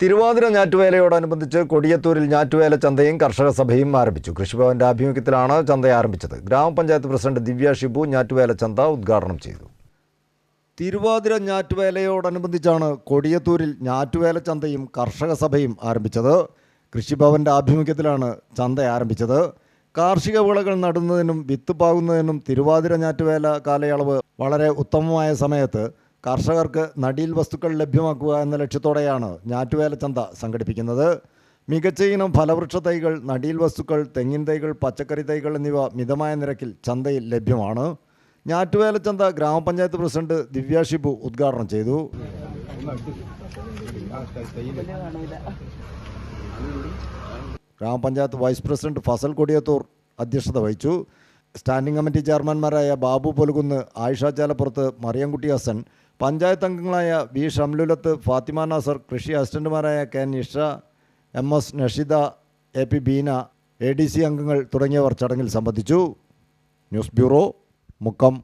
തിരുവാതിര ഞാറ്റുവേലയോടനുബന്ധിച്ച് കൊടിയത്തൂരിൽ ഞാറ്റുവേല ചന്തയും കർഷക സഭയും ആരംഭിച്ചു. കൃഷിഭവന്റെ ആഭിമുഖ്യത്തിലാണ് ചന്ത ആരംഭിച്ചത്. ഗ്രാമപഞ്ചായത്ത് പ്രസിഡന്റ് ദിവ്യ ഷിബു ഞാറ്റുവേല ചന്ത ഉദ്ഘാടനം ചെയ്തു. തിരുവാതിര ഞാറ്റുവേലയോടനുബന്ധിച്ചാണ് കൊടിയത്തൂരിൽ ഞാറ്റുവേല ചന്തയും കർഷക സഭയും ആരംഭിച്ചത്. കൃഷിഭവന്റെ ആഭിമുഖ്യത്തിലാണ് ചന്ത ആരംഭിച്ചത്. കാർഷിക വിളകൾ നടുന്നതിനും വിത്ത് പാകുന്നതിനും തിരുവാതിര ഞാറ്റുവേല കാലയളവ് വളരെ ഉത്തമമായ സമയത്ത് കർഷകർക്ക് നടീൽ വസ്തുക്കൾ ലഭ്യമാക്കുക എന്ന ലക്ഷ്യത്തോടെയാണ് ഞാറ്റുവേല ചന്ത സംഘടിപ്പിക്കുന്നത്. മികച്ച ഇനം ഫലവൃക്ഷ തൈകൾ നടീൽ വസ്തുക്കൾ തെങ്ങിൻ തൈകൾ പച്ചക്കറി തൈകൾ എന്നിവ മിതമായ നിരക്കിൽ ചന്തയിൽ ലഭ്യമാണ്. ഞാറ്റുവേല ചന്ത ഗ്രാമപഞ്ചായത്ത് പ്രസിഡന്റ് ദിവ്യ ഷിബു ഉദ്ഘാടനം ചെയ്തു. ഗ്രാമപഞ്ചായത്ത് വൈസ് പ്രസിഡന്റ് ഫസൽ കൊടിയത്തൂർ അധ്യക്ഷത വഹിച്ചു. സ്റ്റാൻഡിംഗ് കമ്മിറ്റി ചെയർമാൻമാരായ ബാബു പൊലുകുന്ന് ആയിഷ ചാലപ്പുറത്ത് മറിയംകുട്ടി ഹസൻ പഞ്ചായത്ത് അംഗങ്ങളായ വി ഷംലുലത്ത് ഫാത്തിമ നാസർ കൃഷി അസിസ്റ്റന്റുമാരായ K Nisha M S Nashida A P Beena A D C അംഗങ്ങൾ തുടങ്ങിയവർ ചടങ്ങിൽ സംബന്ധിച്ചു. News bureau Mukkam.